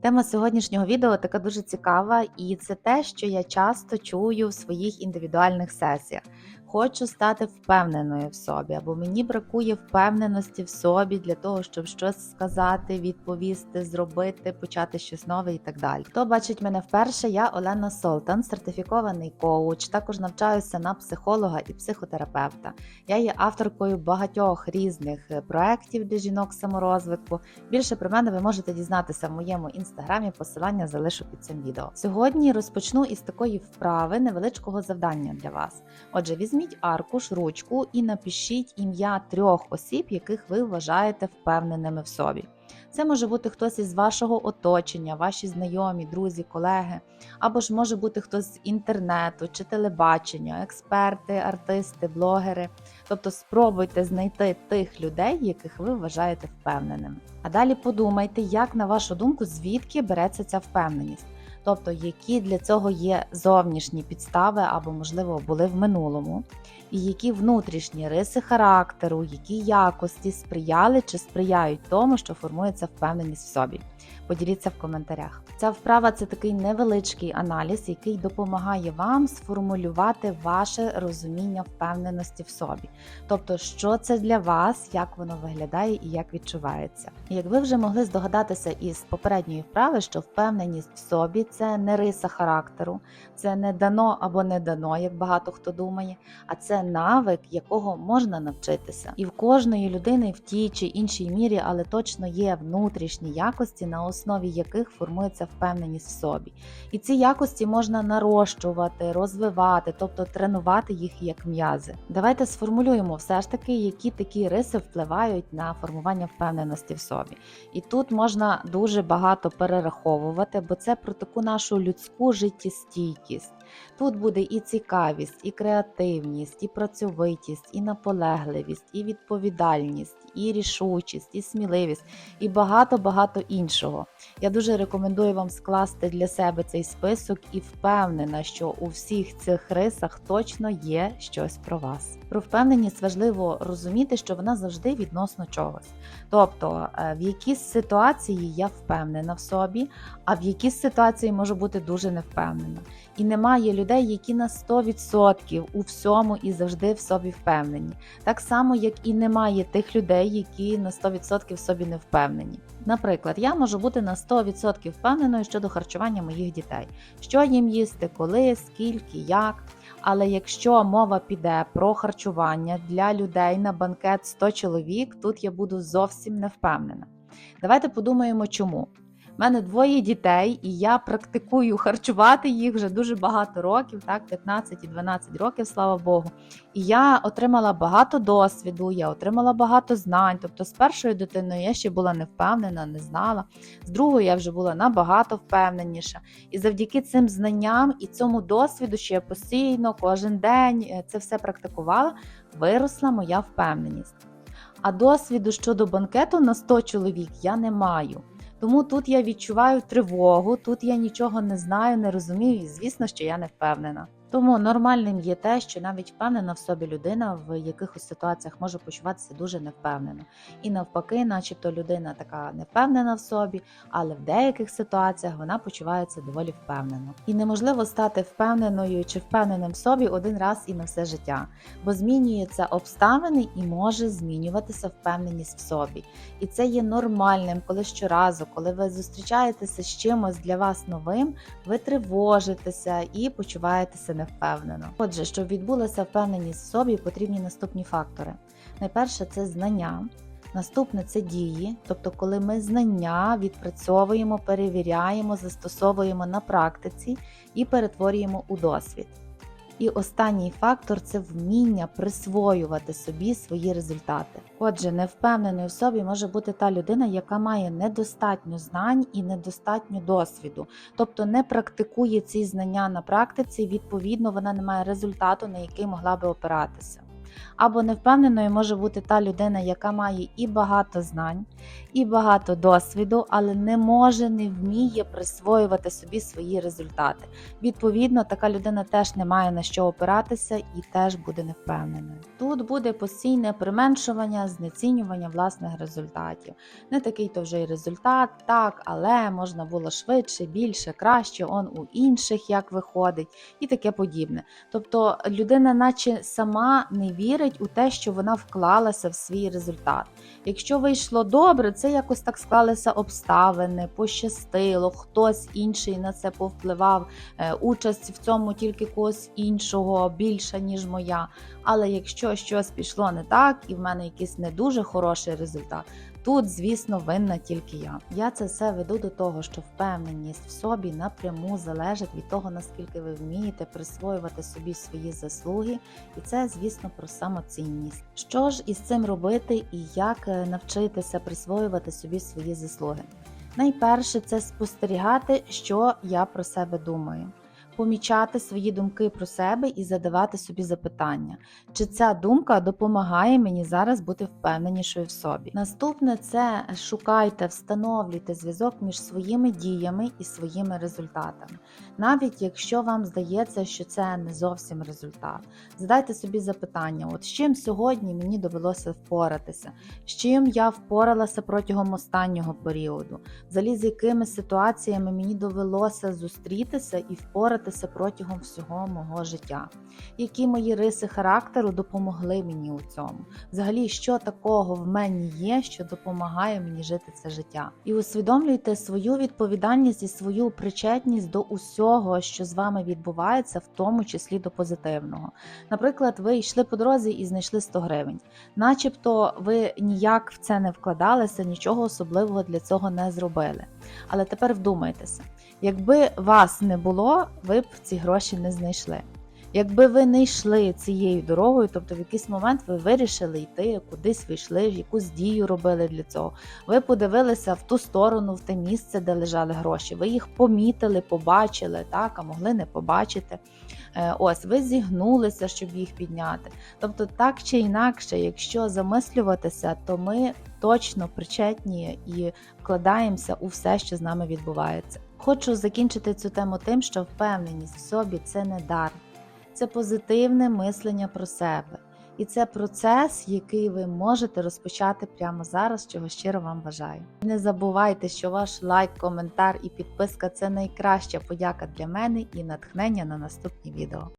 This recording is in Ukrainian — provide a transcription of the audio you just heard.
Тема сьогоднішнього відео така дуже цікава, і це те, що я часто чую в своїх індивідуальних сесіях. Хочу стати впевненою в собі, або мені бракує впевненості в собі для того, щоб щось сказати, відповісти, зробити, почати щось нове і так далі. Хто бачить мене вперше, я Олена Солтан, сертифікований коуч. Також навчаюся на психолога і психотерапевта. Я є авторкою багатьох різних е, проєктів для жінок саморозвитку. Більше про мене ви можете дізнатися в моєму інстаграмі. Посилання залишу під цим відео. Сьогодні розпочну із такої вправи невеличкого завдання для вас. Отже, візьміть аркуш, ручку і напишіть ім'я трьох осіб, яких ви вважаєте впевненими в собі. Це може бути хтось із вашого оточення, ваші знайомі, друзі, колеги, або ж може бути хтось з інтернету чи телебачення, експерти, артисти, блогери. Тобто спробуйте знайти тих людей, яких ви вважаєте впевненими. А далі подумайте, як на вашу думку, звідки береться ця впевненість. Тобто, які для цього є зовнішні підстави або, можливо, були в минулому, і які внутрішні риси характеру, які якості сприяли чи сприяють тому, що формується впевненість в собі. Поділіться в коментарях. Ця вправа це такий невеличкий аналіз, який допомагає вам сформулювати ваше розуміння впевненості в собі. Тобто, що це для вас, як воно виглядає і як відчувається. Як ви вже могли здогадатися із попередньої вправи, що впевненість в собі це не риса характеру, це не дано або не дано, як багато хто думає, а це навик, якого можна навчитися. І в кожної людини в тій чи іншій мірі, але точно є внутрішні якості, на основі яких формується впевненість в собі. І ці якості можна нарощувати, розвивати, тобто тренувати їх як м'язи. Давайте сформулюємо все ж таки, які такі риси впливають на формування впевненості в собі. І тут можна дуже багато перераховувати, бо це про таку нашу людську життєстійкість. Тут буде і цікавість, і креативність, і працьовитість, і наполегливість, і відповідальність, і рішучість, і сміливість, і багато-багато іншого. Я дуже рекомендую вам скласти для себе цей список і впевнена, що у всіх цих рисах точно є щось про вас. Про впевненість важливо розуміти, що вона завжди відносно чогось. Тобто, е, в якійсь ситуації я впевнена в собі, а в якійсь ситуації можу бути дуже невпевнена. І немає людей, які на 100% у всьому і завжди в собі впевнені. Так само, як і немає тих людей, які на 100% в собі не впевнені. Наприклад, я можу бути на 100% впевненою щодо харчування моїх дітей, що їм їсти, коли, скільки, як. Але якщо мова піде про харчування для людей на банкет 100 чоловік, тут я буду зовсім не впевнена. Давайте подумаємо, чому. У мене двоє дітей, і я практикую харчувати їх вже дуже багато років, так, 15 і 12 років, слава Богу. І я отримала багато досвіду, я отримала багато знань. Тобто, з першою дитиною я ще була не впевнена, не знала. З другою я вже була набагато впевненіша. І завдяки цим знанням і цьому досвіду, що я постійно, кожен день е, це все практикувала, виросла моя впевненість. А досвіду щодо банкету на 100 чоловік я не маю. Тому тут я відчуваю тривогу, тут я нічого не знаю, не розумію, і звісно, що я не впевнена. Тому нормальним є те, що навіть впевнена в собі людина в якихось ситуаціях може почуватися дуже невпевнено. І навпаки, начебто людина така невпевнена в собі, але в деяких ситуаціях вона почувається доволі впевнено. І неможливо стати впевненою чи впевненим в собі один раз і на все життя, бо змінюються обставини і може змінюватися впевненість в собі. І це є нормальним, коли щоразу, коли ви зустрічаєтеся з чимось для вас новим, ви тривожитеся і почуваєтеся невпевнено. Отже, щоб відбулася впевненість в собі, потрібні наступні фактори. Найперше це знання. Наступне це дії, тобто, коли ми знання відпрацьовуємо, перевіряємо, застосовуємо на практиці і перетворюємо у досвід. І останній фактор це вміння присвоювати собі свої результати. Отже, невпевненою в собі може бути та людина, яка має недостатньо знань і недостатньо досвіду, тобто не практикує ці знання на практиці, відповідно, вона не має результату, на який могла би опиратися. Або невпевненою може бути та людина, яка має і багато знань, і багато досвіду, але не може, не вміє присвоювати собі свої результати. Відповідно, така людина теж не має на що опиратися і теж буде невпевненою. Тут буде постійне применшування, знецінювання власних результатів. Не такий то вже й результат, так, але можна було швидше, більше, краще, он у інших як виходить, і таке подібне. Тобто людина, наче сама не вірить у те, що вона вклалася в свій результат. Якщо вийшло добре, це якось так склалися обставини, пощастило, хтось інший на це повпливав, е, участь в цьому тільки когось іншого більша, ніж моя. Але якщо щось пішло не так, і в мене якийсь не дуже хороший результат, тут, звісно, винна тільки я. Я це все веду до того, що впевненість в собі напряму залежить від того, наскільки ви вмієте присвоювати собі свої заслуги, і це, звісно, про самоцінність. Що ж із цим робити і як е, навчитися присвоювати собі свої заслуги? Найперше це спостерігати, що я про себе думаю. Помічати свої думки про себе і задавати собі запитання, чи ця думка допомагає мені зараз бути впевненішою в собі. Наступне це шукайте, встановлюйте зв'язок між своїми діями і своїми результатами. Навіть якщо вам здається, що це не зовсім результат. Задайте собі запитання: от з чим сьогодні мені довелося впоратися, з чим я впоралася протягом останнього періоду, взагалі з якими ситуаціями мені довелося зустрітися і впоратися протягом всього мого життя, які мої риси характеру допомогли мені у цьому. Взагалі, що такого в мені є, що допомагає мені жити це життя. І усвідомлюйте свою відповідальність і свою причетність до усього, що з вами відбувається, в тому числі до позитивного. Наприклад, ви йшли по дорозі і знайшли 100 гривень, начебто ви ніяк в це не вкладалися, нічого особливого для цього не зробили. Але тепер вдумайтеся, якби вас не було, ви б ці гроші не знайшли. Якби ви не йшли цією дорогою, тобто в якийсь момент ви вирішили йти, кудись ви йшли, якусь дію робили для цього. Ви подивилися в ту сторону, в те місце, де лежали гроші. Ви їх помітили, побачили, так, а могли не побачити. Е, Ось ви зігнулися, щоб їх підняти. Тобто, так чи інакше, якщо замислюватися, то ми точно причетні і вкладаємося у все, що з нами відбувається. Хочу закінчити цю тему тим, що впевненість в собі це не дар, це позитивне мислення про себе. І це процес, який ви можете розпочати прямо зараз, чого щиро вам бажаю. Не забувайте, що ваш лайк, коментар і підписка це найкраща подяка для мене і натхнення на наступні відео.